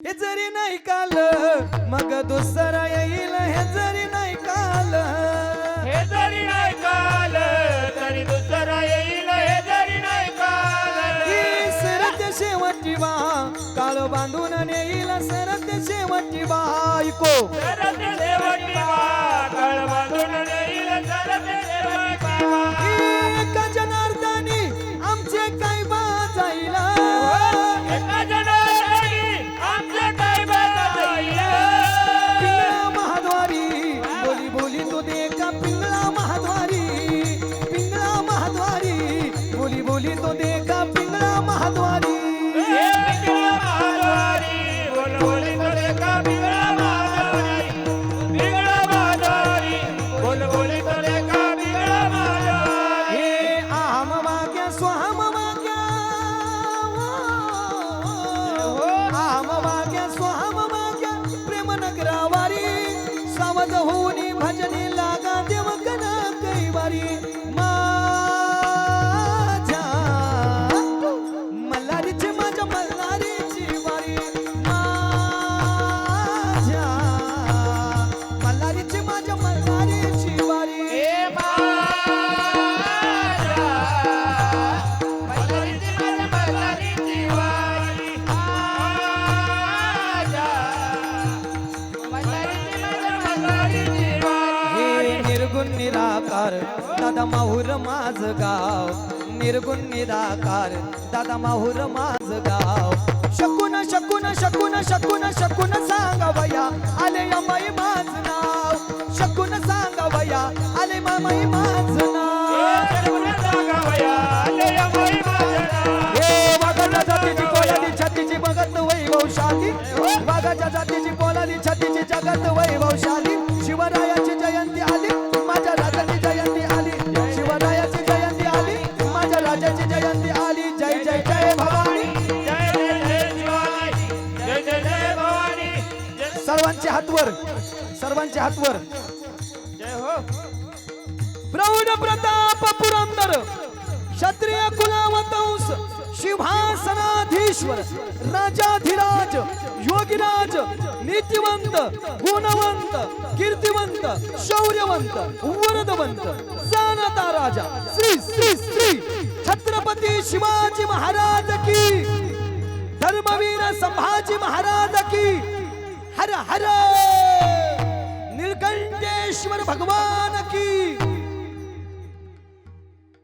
हे जरी नाही काल मग दुसरा येईल हे जरी नाही काल. हे जरी नाही काल तरी दुसरा येईल हे जरी नाही काल. ही सरत शेवटची बा काळ बांधून नेईल सरत शेवटची बायको शरद सावध होऊनी भजनी निराकार. दादा माहुर माझ गाव. निर्गुण निराकार. दादा माहुर माझ गाव. शकून शकून शकून शकून शकून सांगावया. आले माई माझ नाव. शकून सांगावया. आले माई माझ हे नाव जातीची कोलाली छातीची वैभवशाली वाघाच्या जातीची कोलाली छातीची जगत वैभवशाली शिवरायाची जयंती आली. माझ्या राजाची जयंती आली शिवरायाची जयंती आली माझ्या राजाची जयंती आली. जय जय जय भवानी. सर्वांचे हातवर सर्वांचे हातवर जय हो प्रौढ प्रताप पुरंदर क्षत्रिय कुलावतंस शिवासनाधीश्वर राजाधिराज योगीराज नीतिवंत गुणवंत कीर्तिवंत शौर्यवंत वरदवंत जाणता राजा श्री श्री श्री छत्रपती शिवाजी महाराज की. धर्मवीर संभाजी महाराज की. हर हर. नीलकंठेश्वर भगवान की.